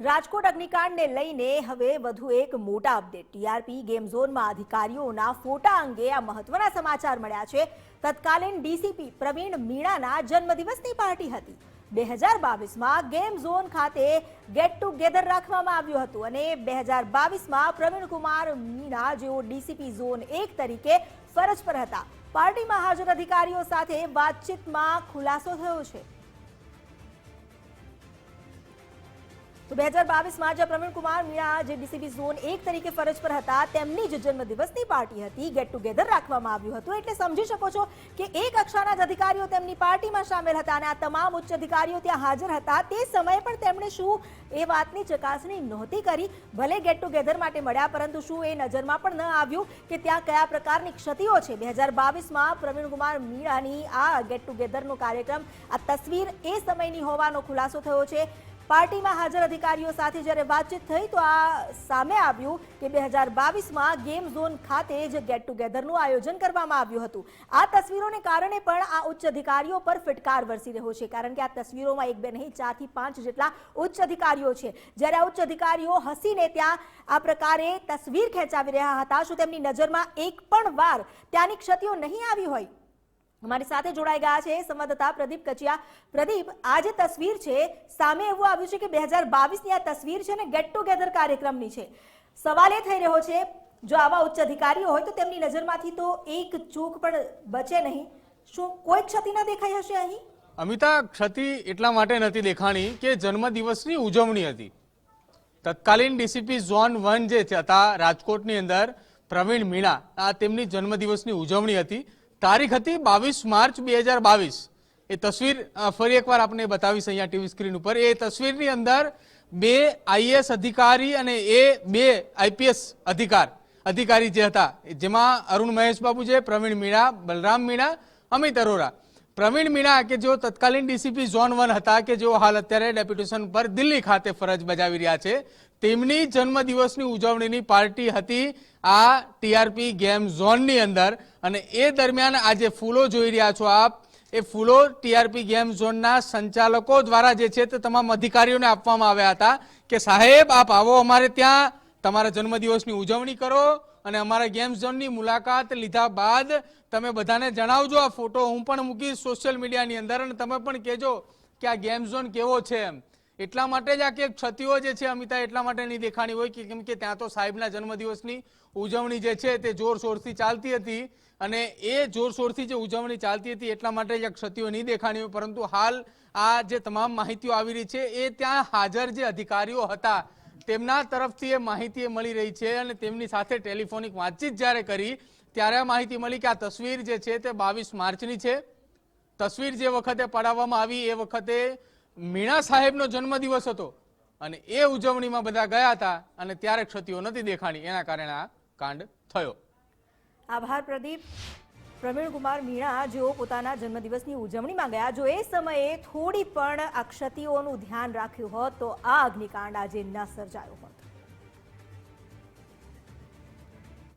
રાજકોટ અગ્નિકાંડને લઈને હવે વધુ એક મોટા અપડેટ. ટીઆરપી ગેમ ઝોનમાં અધિકારીઓના ફોટા અંગે આ મહત્વના સમાચાર મળ્યા છે. તત્કાલીન ડીસીપી પ્રવીણ મીણાના જન્મદિવસની પાર્ટી હતી. બે હજાર બાવીસમાં ગેમ ઝોન ખાતે ગેટ ટુગેધર રાખવામાં આવ્યું હતું અને બે હજાર બાવીસમાં પ્રવીણકુમાર મીણા જેઓ ડીસીપી ઝોન એક તરીકે ફરજ પર હતા. પાર્ટીમાં હાજર અધિકારીઓ સાથે વાતચીતમાં ખુલાસો થયો છે. તો બે હજાર બાવીસમાં જે પ્રવીણ કુમાર મીણા જે ડીસીબી ઝોન એક તરીકે ફરજ પર હતા, તેમની જ જન્મદિવસની પાર્ટી હતી. ગેટ ટુગેધર રાખવામાં આવ્યું હતું. એટલે સમજી શકો છો કે એક કક્ષાના જ અધિકારીઓ તેમની પાર્ટીમાં સામેલ હતા અને આ તમામ ઉચ્ચ અધિકારીઓ ત્યાં હાજર હતા. તે સમયે પણ તેમણે શું એ વાતની ચકાસણી નહોતી કરી. ભલે ગેટ ટુગેધર માટે મળ્યા, પરંતુ શું એ નજરમાં પણ ન આવ્યું કે ત્યાં કયા પ્રકારની ક્ષતિઓ છે. બે હજાર બાવીસમાં પ્રવીણ કુમાર મીણાની આ ગેટ ટુગેધરનો કાર્યક્રમ, આ તસવીર એ સમયની હોવાનો ખુલાસો થયો છે. પાર્ટીમાં હાજર અધિકારીઓ સાથે જ્યારે વાતચીત થઈ તો આ સામે આવ્યું કે બે હજાર બાવીસમાં ગેમ ઝોન ખાતે જ ગેટ ટુગેધરનું આયોજન કરવામાં આવ્યું હતું. આ તસવીરોને કારણે પણ આ ઉચ્ચ અધિકારીઓ પર ફિટકાર વરસી રહ્યો છે, કારણ કે આ તસવીરોમાં એક, બે નહીં, ચારથી પાંચ જેટલા ઉચ્ચ અધિકારીઓ છે. જ્યારે આ ઉચ્ચ અધિકારીઓ હસીને ત્યાં આ પ્રકારે તસવીર ખેંચાવી રહ્યા હતા, શું તેમની નજરમાં એક પણ વાર ત્યાંની ક્ષતિઓ નહીં આવી હોય? અમારી સાથે જોડાઈ ગયા છે સંવાદદાતા પ્રદીપ કચિયા. પ્રદીપ, આ જે તસવીર છે, સામે એવું આવ્યું છે કે બે હજાર બાવીસની આ તસવીર છે ને ગેટ ટુગેધર કાર્યક્રમની છે. સવાલ એ થઈ રહ્યો છે, જો આવા ઉચ્ચ અધિકારીઓ હોય તો તેમની નજરમાંથી તો એક ચૂક પણ બચે નહીં. શું કોઈ ક્ષતિ ના દેખાઈ હશે અહીં? અમિતા, ક્ષતિ એટલા માટે નથી દેખાણી કે જન્મદિવસની ઉજવણી હતી. તત્કાલીન ડીસીપી ઝોન વન જે હતા, રાજકોટની અંદર પ્રવીણ મીણા, આ તેમની જન્મદિવસની ઉજવણી હતી. તારીખ હતી બાવીસ માર્ચ બે હજાર બાવીસ. એ તસવીર ફરી એકવાર આપણે બતાવીશ અહીંયા ટીવી સ્ક્રીન ઉપર. એ તસવીરની અંદર બે આઈએસ અધિકારી અને એ બે આઈપીએસ અધિકાર, અધિકારી જે હતા, જેમાં અરુણ મહેશ બાબુ છે, પ્રવીણ મીણા, બલરામ મીણા, અમિત અરોરા. પ્રવીણ મીણા કે જેઓ તત્કાલીન ડીસીપી ઝોન વન હતા કે જેઓ હાલ અત્યારે ડેપ્યુટેશન પર દિલ્હી ખાતે ફરજ બજાવી રહ્યા છે, તેમની જન્મદિવસની ઉજવણીની પાર્ટી હતી આ ટીઆરપી ગેમ ઝોનની અંદર અને એ દરમિયાન આ જે ફૂલો જોઈ રહ્યા છો આપ. એ ફૂલો ટીઆરપી ગેમ ઝોનના સંચાલકો દ્વારા જે છે તે તમામ અધિકારીઓને આપવામાં આવ્યા હતા કે સાહેબ, આપ આવો અમારે ત્યાં, તમારા જન્મદિવસની ઉજવણી કરો અને અમારા ગેમ ઝોનની મુલાકાત લીધા બાદ તમે બધાને જણાવજો. આ ફોટો હું પણ મૂકીશ સોશિયલ મીડિયાની અંદર અને તમે પણ કહેજો કે આ ગેમ ઝોન કેવો છે એમ. એટલા માટે જ આ કે ક્ષતિઓ જે છે અમિતા એટલા માટે નહીં દેખાણી હોય કે કેમ કે ત્યાં તો સાહેબના જન્મદિવસની ઉજવણી જે છે તે જોરશોરથી ચાલતી હતી અને એ જોરશોરથી જે ઉજવણી ચાલતી હતી એટલા માટે જ આ ક્ષતિઓ નહીં દેખાણી હોય. પરંતુ હાલ આ જે તમામ માહિતીઓ આવી રહી છે એ ત્યાં હાજર જે અધિકારીઓ હતા તેમના તરફથી એ માહિતી મળી રહી છે અને તેમની સાથે ટેલિફોનિક વાતચીત જ્યારે કરી, ત્યારે માહિતી મળી કે આ તસવીર જે છે તે બાવીસ માર્ચની છે. તસવીર જે વખતે પડાવવામાં આવી એ વખતે મીણા સાહેબનો જન્મદિવસ હતો અને એ ઉજવણીમાં બધા ગયા હતા અને ત્યારે ક્ષતિઓ નથી દેખાણી. એના કારણે આ કાંડ થયો. આભાર પ્રદીપ. પ્રવીણ કુમાર મીણા જેઓ પોતાના જન્મદિવસની ઉજવણીમાં ગયા, જો એ સમયે થોડી પણ આ ક્ષતિઓનું ધ્યાન રાખ્યું હોત, તો આ અગ્નિકાંડ આજે ન સર્જાયો હોત.